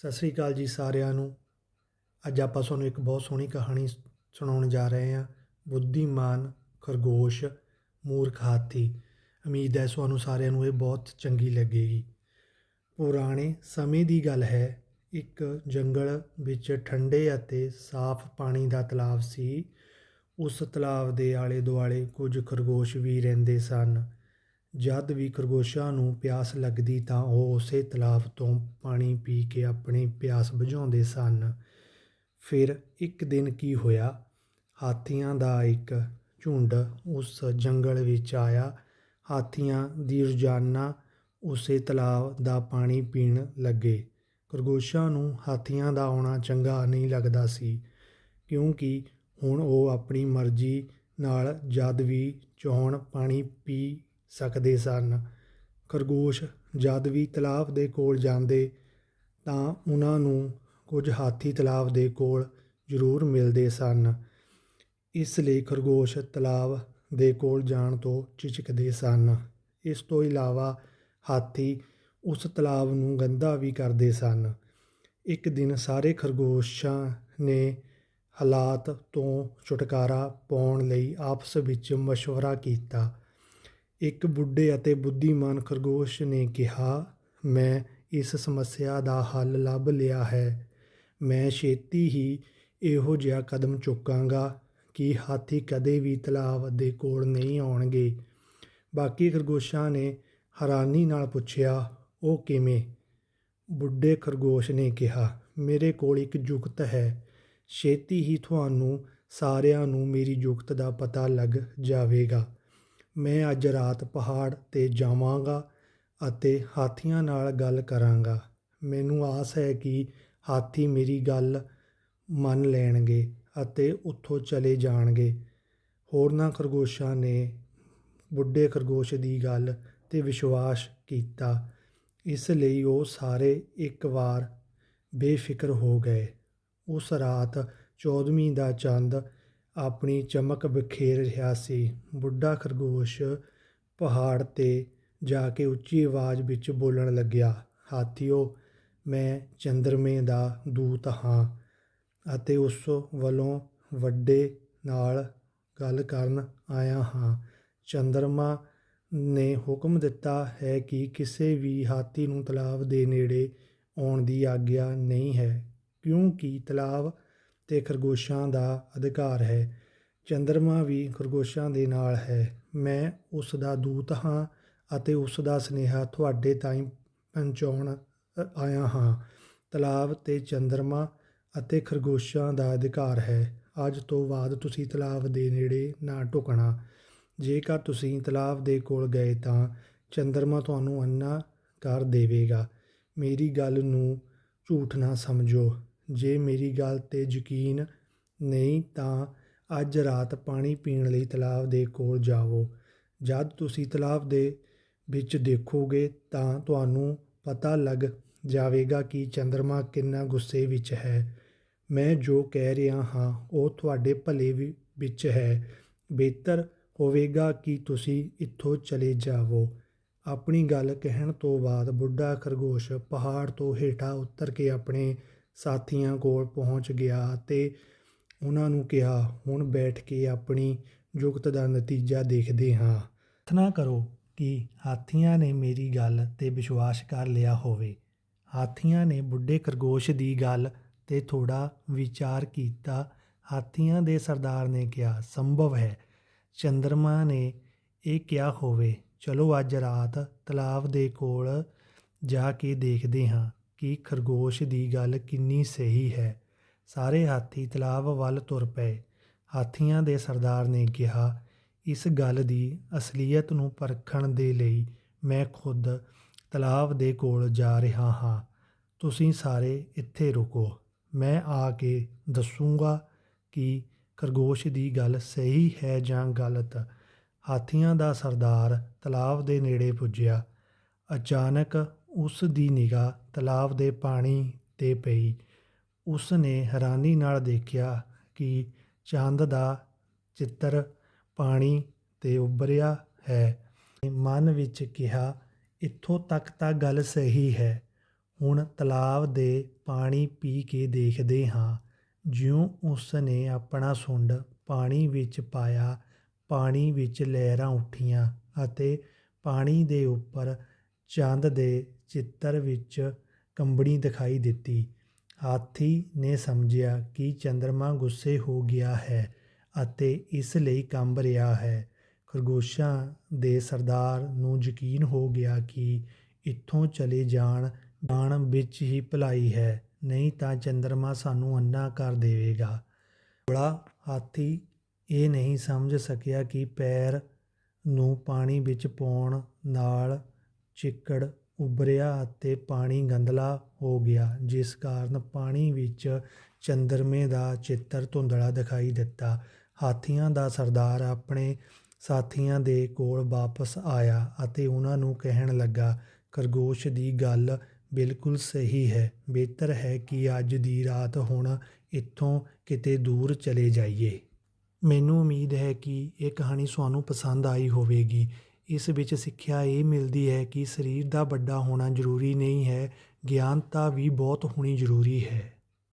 ਸਤਿ ਸ੍ਰੀ ਅਕਾਲ ਜੀ ਸਾਰਿਆਂ ਨੂੰ। ਅੱਜ ਆਪਾਂ ਤੁਹਾਨੂੰ ਇੱਕ ਬਹੁਤ ਸੋਹਣੀ ਕਹਾਣੀ ਸੁਣਾਉਣ ਜਾ ਰਹੇ ਹਾਂ। ਬੁੱਧੀਮਾਨ, ਖਰਗੋਸ਼, ਮੂਰਖ ਹਾਥੀ। ਉਮੀਦ ਹੈ ਤੁਹਾਨੂੰ ਸਾਰਿਆਂ ਨੂੰ ਇਹ ਬਹੁਤ ਚੰਗੀ ਲੱਗੇਗੀ। ਪੁਰਾਣੇ ਸਮੇਂ ਦੀ ਗੱਲ ਹੈ, ਇੱਕ ਜੰਗਲ ਵਿੱਚ ਠੰਡੇ ਅਤੇ ਸਾਫ਼ ਪਾਣੀ ਦਾ ਤਲਾਬ ਸੀ। ਉਸ ਤਲਾਬ ਦੇ ਆਲੇ ਦੁਆਲੇ ਕੁਝ ਖਰਗੋਸ਼ ਵੀ ਰਹਿੰਦੇ ਸਨ। ਜਦ ਵੀ ਖਰਗੋਸ਼ਾਂ ਨੂੰ ਪਿਆਸ ਲੱਗਦੀ ਤਾਂ ਉਹ ਉਸੇ ਤਲਾਬ ਤੋਂ ਪਾਣੀ ਪੀ ਕੇ ਆਪਣੀ ਪਿਆਸ ਬੁਝਾਉਂਦੇ ਸਨ। ਫਿਰ ਇੱਕ ਦਿਨ ਕੀ ਹੋਇਆ? ਹਾਥੀਆਂ ਦਾ ਇੱਕ ਝੁੰਡ ਉਸ ਜੰਗਲ ਵਿੱਚ ਆਇਆ। ਹਾਥੀਆਂ ਦੀ ਰੋਜ਼ਾਨਾ ਉਸੇ ਤਲਾਬ ਦਾ ਪਾਣੀ ਪੀਣ ਲੱਗੇ। ਖਰਗੋਸ਼ਾਂ ਨੂੰ ਹਾਥੀਆਂ ਦਾ ਆਉਣਾ ਚੰਗਾ ਨਹੀਂ ਲੱਗਦਾ ਸੀ, ਕਿਉਂਕਿ ਹੁਣ ਉਹ ਆਪਣੀ ਮਰਜ਼ੀ ਨਾਲ ਜਦ ਵੀ ਚਾਹੁਣ ਪਾਣੀ ਪੀ ਸਕਦੇ ਸਨ। ਖਰਗੋਸ਼ ਜਦ ਵੀ ਤਲਾਬ ਦੇ ਕੋਲ ਜਾਂਦੇ ਤਾਂ ਉਹਨਾਂ ਨੂੰ ਕੁਝ ਹਾਥੀ ਤਲਾਬ ਦੇ ਕੋਲ ਜ਼ਰੂਰ ਮਿਲਦੇ ਸਨ। ਇਸ ਲਈ ਖਰਗੋਸ਼ ਤਲਾਬ ਦੇ ਕੋਲ ਜਾਣ ਤੋਂ ਝਿਜਕਦੇ ਸਨ। ਇਸ ਤੋਂ ਇਲਾਵਾ ਹਾਥੀ ਉਸ ਤਲਾਬ ਨੂੰ ਗੰਦਾ ਵੀ ਕਰਦੇ ਸਨ। ਇੱਕ ਦਿਨ ਸਾਰੇ ਖਰਗੋਸ਼ਾਂ ਨੇ ਹਾਲਾਤ ਤੋਂ ਛੁਟਕਾਰਾ ਪਾਉਣ ਲਈ ਆਪਸ ਵਿੱਚ ਮਸ਼ਵਰਾ ਕੀਤਾ। ਇੱਕ ਬੁੱਢੇ ਅਤੇ ਬੁੱਧੀਮਾਨ ਖਰਗੋਸ਼ ਨੇ ਕਿਹਾ, ਮੈਂ ਇਸ ਸਮੱਸਿਆ ਦਾ ਹੱਲ ਲੱਭ ਲਿਆ ਹੈ। ਮੈਂ ਛੇਤੀ ਹੀ ਇਹੋ ਜਿਹਾ ਕਦਮ ਚੁੱਕਾਂਗਾ ਕਿ ਹਾਥੀ ਕਦੇ ਵੀ ਤਲਾਬ ਦੇ ਕੋਲ ਨਹੀਂ ਆਉਣਗੇ। ਬਾਕੀ ਖਰਗੋਸ਼ਾਂ ਨੇ ਹੈਰਾਨੀ ਨਾਲ ਪੁੱਛਿਆ, ਉਹ ਕਿਵੇਂ? ਬੁੱਢੇ ਖਰਗੋਸ਼ ਨੇ ਕਿਹਾ, ਮੇਰੇ ਕੋਲ ਇੱਕ ਯੁਕਤ ਹੈ। ਛੇਤੀ ਹੀ ਤੁਹਾਨੂੰ ਸਾਰਿਆਂ ਨੂੰ ਮੇਰੀ ਜੁਗਤ ਦਾ ਪਤਾ ਲੱਗ ਜਾਵੇਗਾ। ਮੈਂ ਅੱਜ ਰਾਤ ਪਹਾੜ ਤੇ ਜਾਵਾਂਗਾ ਅਤੇ ਹਾਥੀਆਂ ਨਾਲ ਗੱਲ ਕਰਾਂਗਾ। ਮੈਨੂੰ ਆਸ ਹੈ ਕਿ ਹਾਥੀ ਮੇਰੀ ਗੱਲ ਮੰਨ ਲੈਣਗੇ ਅਤੇ ਉੱਥੋਂ ਚਲੇ ਜਾਣਗੇ। ਹੋਰਨਾਂ ਖਰਗੋਸ਼ਾਂ ਨੇ ਬੁੱਢੇ ਖਰਗੋਸ਼ ਦੀ ਗੱਲ ਤੇ ਵਿਸ਼ਵਾਸ ਕੀਤਾ। ਇਸ ਲਈ ਉਹ ਸਾਰੇ ਇੱਕ ਵਾਰ ਬੇਫਿਕਰ ਹੋ ਗਏ। ਉਸ ਰਾਤ 14ਵੀਂ ਦਾ ਚੰਦ ਆਪਣੀ ਚਮਕ ਬਿਖੇਰ ਰਿਹਾ ਸੀ। ਬੁੱਢਾ ਖਰਗੋਸ਼ ਪਹਾੜ ਤੇ ਜਾ ਕੇ ਉੱਚੀ ਆਵਾਜ਼ ਵਿੱਚ ਬੋਲਣ ਲੱਗਿਆ, ਹਾਥੀਓ, ਮੈਂ ਚੰਦਰਮੇ ਦਾ ਦੂਤ ਹਾਂ ਅਤੇ ਉਸ ਵੱਲੋਂ ਵੱਡੇ ਨਾਲ ਗੱਲ ਕਰਨ ਆਇਆ ਹਾਂ। ਚੰਦਰਮਾ ਨੇ ਹੁਕਮ ਦਿੱਤਾ ਹੈ ਕਿ ਕਿਸੇ ਵੀ ਹਾਥੀ ਨੂੰ ਤਲਾਬ ਦੇ ਨੇੜੇ ਆਉਣ ਦੀ ਆਗਿਆ ਨਹੀਂ ਹੈ, ਕਿਉਂਕਿ ਤਲਾਬ ਤੇ ਖਰਗੋਸ਼ਾਂ ਦਾ ਅਧਿਕਾਰ ਹੈ। ਚੰਦਰਮਾ ਵੀ ਖਰਗੋਸ਼ਾਂ ਦੇ ਨਾਲ ਹੈ। ਮੈਂ ਉਸ ਦਾ ਦੂਤ ਹਾਂ ਅਤੇ ਉਸ ਦਾ ਸਨੇਹਾ ਤੁਹਾਡੇ ਤਾਈਂ ਪਹੁੰਚਾਉਣ ਆਇਆ ਹਾਂ। ਤਲਾਬ ਤੇ ਚੰਦਰਮਾ ਅਤੇ ਖਰਗੋਸ਼ਾਂ ਦਾ ਅਧਿਕਾਰ ਹੈ। ਅੱਜ ਤੋਂ ਬਾਅਦ ਤੁਸੀਂ ਤਲਾਬ ਦੇ ਨੇੜੇ ਨਾ ਢੁਕਣਾ। ਜੇਕਰ ਤੁਸੀਂ ਤਲਾਬ ਦੇ ਕੋਲ ਗਏ ਤਾਂ ਚੰਦਰਮਾ ਤੁਹਾਨੂੰ ਅੰਨਾ ਕਰ ਦੇਵੇਗਾ। ਮੇਰੀ ਗੱਲ ਨੂੰ ਝੂਠ ਨਾ ਸਮਝੋ। ਜੇ ਮੇਰੀ ਗੱਲ ਤੇ ਯਕੀਨ ਨਹੀਂ, ਤਾਂ ਅੱਜ ਰਾਤ ਪਾਣੀ ਪੀਣ ਲਈ ਤਲਾਬ ਦੇ ਕੋਲ ਜਾਵੋ। ਜਦ ਤੁਸੀਂ ਤਲਾਬ ਦੇ ਵਿੱਚ ਦੇਖੋਗੇ, ਤਾਂ ਤੁਹਾਨੂੰ ਪਤਾ ਲੱਗ ਜਾਵੇਗਾ ਕਿ ਚੰਦਰਮਾ ਕਿੰਨਾ ਗੁੱਸੇ ਵਿੱਚ ਹੈ। ਮੈਂ ਜੋ ਕਹਿ ਰਿਹਾ ਹਾਂ, ਉਹ ਤੁਹਾਡੇ ਭਲੇ ਵੀ, ਵਿੱਚ ਹੈ। ਬਿਹਤਰ ਹੋਵੇਗਾ ਕਿ ਤੁਸੀਂ ਇੱਥੋਂ ਚਲੇ ਜਾਵੋ। ਆਪਣੀ ਗੱਲ ਕਹਿਣ ਤੋਂ ਬਾਅਦ ਬੁੱਢਾ ਖਰਗੋਸ਼ ਪਹਾੜ ਤੋਂ ਹੇਠਾਂ ਉਤਰ ਕੇ ਆਪਣੇ ਸਾਥੀਆਂ ਕੋਲ ਪਹੁੰਚ ਗਿਆ ਅਤੇ ਉਹਨਾਂ ਨੂੰ ਕਿਹਾ, ਹੁਣ ਬੈਠ ਕੇ ਆਪਣੀ ਜੁਗਤ ਦਾ ਨਤੀਜਾ ਦੇਖਦੇ ਹਾਂ। ਪ੍ਰਾਰਥਨਾ ਕਰੋ ਕਿ ਹਾਥੀਆਂ ਨੇ ਮੇਰੀ ਗੱਲ ਤੇ ਵਿਸ਼ਵਾਸ ਕਰ ਲਿਆ ਹੋਵੇ। ਹਾਥੀਆਂ ਨੇ ਬੁੱਢੇ ਖਰਗੋਸ਼ ਦੀ ਗੱਲ ਤੇ ਥੋੜਾ ਵਿਚਾਰ ਕੀਤਾ। ਹਾਥੀਆਂ ਦੇ ਸਰਦਾਰ ਨੇ ਕਿਹਾ, ਸੰਭਵ ਹੈ। ਚੰਦਰਮਾ ਨੇ ਇਹ ਕਿਹਾ ਹੋਵੇ। ਚਲੋ ਅੱਜ ਰਾਤ ਤਲਾਬ ਦੇ ਕੋਲ ਜਾ ਕੇ ਦੇਖਦੇ ਹਾਂ। ਕਿ ਖਰਗੋਸ਼ ਦੀ ਗੱਲ ਕਿੰਨੀ ਸਹੀ ਹੈ। ਸਾਰੇ ਹਾਥੀ ਤਲਾਬ ਵੱਲ ਤੁਰ ਪਏ। ਹਾਥੀਆਂ ਦੇ ਸਰਦਾਰ ਨੇ ਕਿਹਾ, ਇਸ ਗੱਲ ਦੀ ਅਸਲੀਅਤ ਨੂੰ ਪਰਖਣ ਦੇ ਲਈ ਮੈਂ ਖੁਦ ਤਲਾਬ ਦੇ ਕੋਲ ਜਾ ਰਿਹਾ ਹਾਂ। ਤੁਸੀਂ ਸਾਰੇ ਇੱਥੇ ਰੁਕੋ। ਮੈਂ ਆ ਕੇ ਦੱਸੂਗਾ ਕਿ ਖਰਗੋਸ਼ ਦੀ ਗੱਲ ਸਹੀ ਹੈ ਜਾਂ ਗਲਤ। ਹਾਥੀਆਂ ਦਾ ਸਰਦਾਰ ਤਲਾਬ ਦੇ ਨੇੜੇ ਪੁੱਜਿਆ। ਅਚਾਨਕ ਉਸ ਦੀ ਨਿਗਾਹ ਤਲਾਬ ਦੇ ਪਾਣੀ ਤੇ ਪਈ। ਉਸ ਨੇ ਹੈਰਾਨੀ ਨਾਲ ਦੇਖਿਆ ਕਿ ਚੰਦ ਦਾ ਚਿੱਤਰ ਪਾਣੀ ਤੇ ਉੱਭਰਿਆ ਹੈ। ਮਨ ਵਿੱਚ ਕਿਹਾ, ਇੱਥੋਂ ਤੱਕ ਤਾਂ ਗੱਲ ਸਹੀ ਹੈ। ਹੁਣ ਤਲਾਬ ਦੇ ਪਾਣੀ ਪੀ ਕੇ ਦੇਖਦੇ ਹਾਂ। ਜਿਉਂ ਉਸ ਨੇ ਆਪਣਾ ਸੁੰਡ ਪਾਣੀ ਵਿੱਚ ਪਾਇਆ, ਪਾਣੀ ਵਿੱਚ ਲਹਿਰਾਂ ਉੱਠੀਆਂ ਅਤੇ ਪਾਣੀ ਦੇ ਉੱਪਰ ਚੰਦ ਦੇ ਚਿੱਤਰ ਵਿੱਚ ਕੰਬਣੀ ਦਿਖਾਈ ਦਿੱਤੀ। ਹਾਥੀ ਨੇ ਸਮਝਿਆ ਕਿ ਚੰਦਰਮਾ ਗੁੱਸੇ ਹੋ ਗਿਆ ਹੈ ਅਤੇ ਇਸ ਲਈ ਕੰਬ ਰਿਹਾ ਹੈ। ਖਰਗੋਸ਼ਾਂ ਦੇ ਸਰਦਾਰ ਨੂੰ ਯਕੀਨ ਹੋ ਗਿਆ ਕਿ ਇੱਥੋਂ ਚਲੇ ਜਾਣ ਜਾਣ ਵਿੱਚ ਹੀ ਭਲਾਈ ਹੈ, ਨਹੀਂ ਤਾਂ ਚੰਦਰਮਾ ਸਾਨੂੰ ਅੰਨਾ ਕਰ ਦੇਵੇਗਾ। ਬੜਾ ਹਾਥੀ ਇਹ ਨਹੀਂ ਸਮਝ ਸਕਿਆ ਕਿ ਪੈਰ ਨੂੰ ਪਾਣੀ ਵਿੱਚ ਪਾਉਣ ਨਾਲ ਚਿੱਕੜ ਉਭਰਿਆ ਅਤੇ ਪਾਣੀ ਗੰਧਲਾ ਹੋ ਗਿਆ, ਜਿਸ ਕਾਰਨ ਪਾਣੀ ਵਿੱਚ ਚੰਦਰਮੇ ਦਾ ਚਿੱਤਰ ਧੁੰਦਲਾ ਦਿਖਾਈ ਦਿੱਤਾ। ਹਾਥੀਆਂ ਦਾ ਸਰਦਾਰ ਆਪਣੇ ਸਾਥੀਆਂ ਦੇ ਕੋਲ ਵਾਪਸ ਆਇਆ ਅਤੇ ਉਹਨਾਂ ਨੂੰ ਕਹਿਣ ਲੱਗਾ, ਖਰਗੋਸ਼ ਦੀ ਗੱਲ ਬਿਲਕੁਲ ਸਹੀ ਹੈ। ਬਿਹਤਰ ਹੈ ਕਿ ਅੱਜ ਦੀ ਰਾਤ ਹੁਣ ਇੱਥੋਂ ਕਿਤੇ ਦੂਰ ਚਲੇ ਜਾਈਏ। ਮੈਨੂੰ ਉਮੀਦ ਹੈ ਕਿ ਇਹ ਕਹਾਣੀ ਤੁਹਾਨੂੰ ਪਸੰਦ ਆਈ ਹੋਵੇਗੀ। ਇਸ ਵਿੱਚ ਸਿੱਖਿਆ ਇਹ ਮਿਲਦੀ ਹੈ ਕਿ ਸਰੀਰ ਦਾ ਵੱਡਾ ਹੋਣਾ ਜ਼ਰੂਰੀ ਨਹੀਂ ਹੈ, ਗਿਆਨਤਾ ਵੀ ਬਹੁਤ ਹੋਣੀ ਜ਼ਰੂਰੀ ਹੈ।